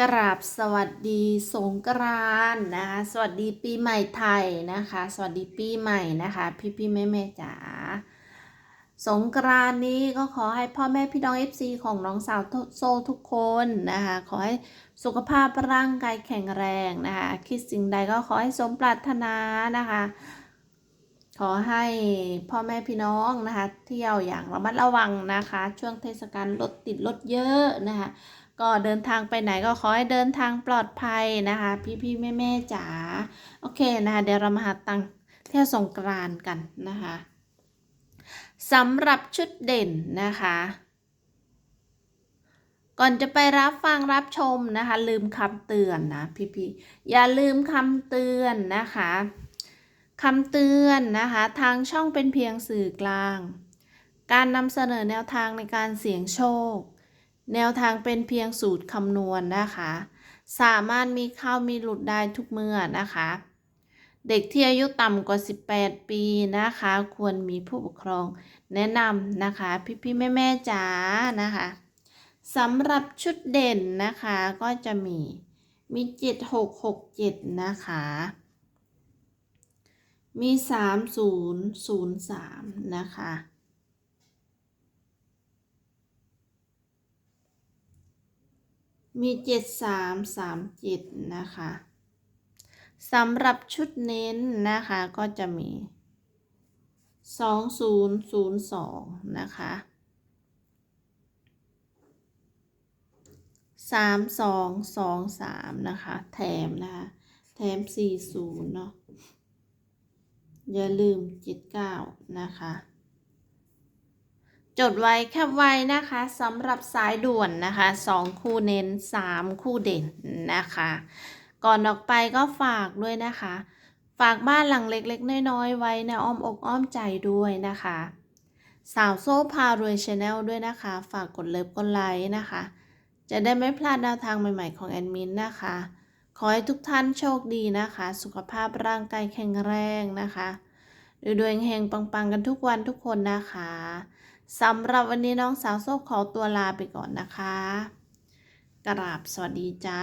กราบสวัสดีสงกรานนะคะสวัสดีปีใหม่ไทยนะคะ สวัสดีปีใหม่นะคะ พี่พี่แม่แม่จ๋าสงกรานนี้ก็ขอให้พ่อแม่พี่น้อง FC ของน้องสาวโซทุกคนนะคะ ขอให้สุขภาพร่างกายแข็งแรงนะคะ คิดสิ่งใดก็ขอให้สมปรารถนานะคะ ขอให้พ่อแม่พี่น้องนะคะ เที่ยวอย่างระมัดระวังนะคะ ช่วงเทศกาลรถติดรถเยอะนะคะ ก็เดินทางไปไหนก็ขอให้เดินทางปลอดภัยนะคะ พี่พี่ๆแม่แม่ๆจ๋าโอเคนะคะเดี๋ยวเรามาหาตังเที่ยวสงกรานกันนะคะสำหรับชุดเด่นนะคะ ก่อนจะไปรับฟังรับชมนะคะ ลืมคำเตือนนะพี่พี่ๆอย่าลืมคำเตือนนะคะคำเตือนนะคะทางช่องเป็นเพียงสื่อกลาง การนำเสนอแนวทางในการเสี่ยงโชค แนวทางเป็นเพียงสูตรคำนวณนะคะ สามารถมีเข้ามีหลุดได้ทุกเมื่อนะคะ เด็กที่อายุต่ำกว่า 18 ปีนะคะ ควรมีผู้ปกครองแนะนำนะคะ พี่ๆแม่ๆจ๋านะคะสำหรับชุดเด่นนะคะก็จะมีมี7667นะคะ มี3003นะคะ มีเจ็ดสามสามเจ็ดนะคะสำหรับชุดเน้นนะคะก็จะมีสองศูนย์ศูนย์สองนะคะสามสองสองสามนะคะแถมนะคะแถมสี่ศูนย์เนาะอย่าลืมเจ็ดเก้านะคะ จดไว้แคบไว้นะคะสำหรับสายด่วนนะคะสองคู่เน้นสามคู่เด่นนะคะ ก่อนออกไปก็ฝากด้วยนะคะ ฝากบ้านหลังเล็กๆ น้อยๆ ไว้ในอ้อมอกอ้อมใจด้วยนะคะ สาวโซ่พารวยชาแนลด้วยนะคะ ฝากกดเลิฟกดไลค์นะคะ จะได้ไม่พลาดแนวทางใหม่ๆของแอดมินนะคะ ขอให้ทุกท่านโชคดีนะคะ สุขภาพร่างกายแข็งแรงนะคะดูดวยๆเฮงปังๆกันทุกวันทุกคนนะคะ สำหรับวันนี้น้องสาวโซ่ขอตัวลาไปก่อนนะคะ กราบสวัสดีจ้า